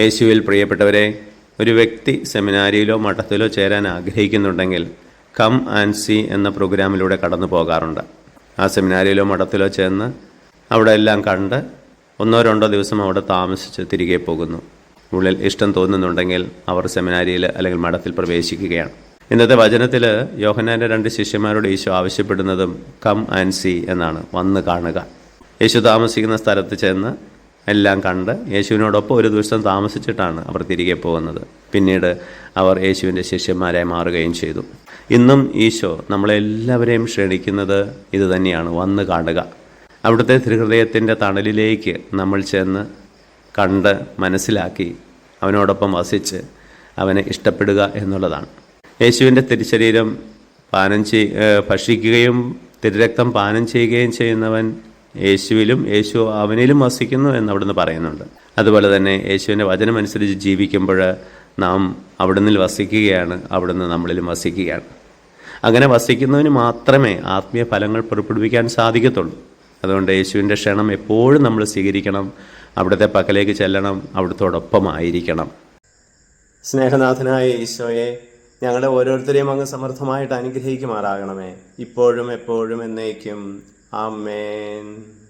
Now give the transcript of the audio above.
യേശുവിൽ പ്രിയപ്പെട്ടവരെ ഒരു വ്യക്തി സെമിനാരിയിലോ മഠത്തിലോ ചേരാൻ ആഗ്രഹിക്കുന്നുണ്ടെങ്കിൽ കം ആൻഡ് സി എന്ന പ്രോഗ്രാമിലൂടെ കടന്നു പോകാറുണ്ട്. ആ സെമിനാരിയിലോ മഠത്തിലോ ചെന്ന് അവിടെ എല്ലാം കണ്ട് ഒന്നോ രണ്ടോ ദിവസം അവിടെ താമസിച്ച് തിരികെ പോകുന്നു. ഉള്ളിൽ ഇഷ്ടം തോന്നുന്നുണ്ടെങ്കിൽ അവർ സെമിനാരിയിൽ അല്ലെങ്കിൽ മഠത്തിൽ പ്രവേശിക്കുകയാണ്. ഇന്നത്തെ വചനത്തിൽ യോഹനാന്റെ രണ്ട് ശിഷ്യന്മാരോട് യേശു ആവശ്യപ്പെടുന്നതും കം ആൻഡ് സി എന്നാണ്. വന്ന് കാണുക. യേശു താമസിക്കുന്ന സ്ഥലത്ത് ചെന്ന് എല്ലാം കണ്ട് യേശുവിനോടൊപ്പം ഒരു ദിവസം താമസിച്ചിട്ടാണ് അവർ തിരികെ പോകുന്നത്. പിന്നീട് അവർ യേശുവിന്റെ ശിഷ്യന്മാരായി മാറുകയും ചെയ്തു. ഇന്നും ഈശോ നമ്മളെല്ലാവരെയും ക്ഷണിക്കുന്നത് ഇത് തന്നെയാണ് വന്ന് കാണുക. അവിടുത്തെ തിരുഹൃദയത്തിന്റെ തണലിലേക്ക് നമ്മൾ ചെന്ന് കണ്ട് മനസ്സിലാക്കി അവനോടൊപ്പം വസിച്ച് അവനെ ഇഷ്ടപ്പെടുക എന്നുള്ളതാണ്. യേശുവിന്റെ തിരുശരീരം പാനം ചെയ് ഭക്ഷിക്കുകയും തിരുരക്തം പാനം ചെയ്യുകയും ചെയ്യുന്നവൻ യേശുവിലും യേശു അവനിലും വസിക്കുന്നു എന്ന് അവിടുന്ന് പറയുന്നുണ്ട്. അതുപോലെ തന്നെ യേശുവിന്റെ വചനമനുസരിച്ച് ജീവിക്കുമ്പോൾ നാം അവിടുന്ന് വസിക്കുകയാണ് അവിടുന്ന് നമ്മളിലും വസിക്കുകയാണ്. അങ്ങനെ വസിക്കുന്നതിന് മാത്രമേ ആത്മീയ ഫലങ്ങൾ പുറപ്പെടുവിക്കാൻ സാധിക്കത്തുള്ളൂ. അതുകൊണ്ട് യേശുവിന്റെ ക്ഷണം എപ്പോഴും നമ്മൾ സ്വീകരിക്കണം അവിടുത്തെ പക്കലേക്ക് ചെല്ലണം അവിടുത്തോടൊപ്പം ആയിരിക്കണം സ്നേഹനാഥനായ ഈശോയെ ഞങ്ങളെ ഓരോരുത്തരെയും അങ്ങ് സമർത്ഥമായിട്ട് അനുഗ്രഹിക്കുമാറാകണമേ. ഇപ്പോഴും എപ്പോഴും എന്നേക്കും. Amen.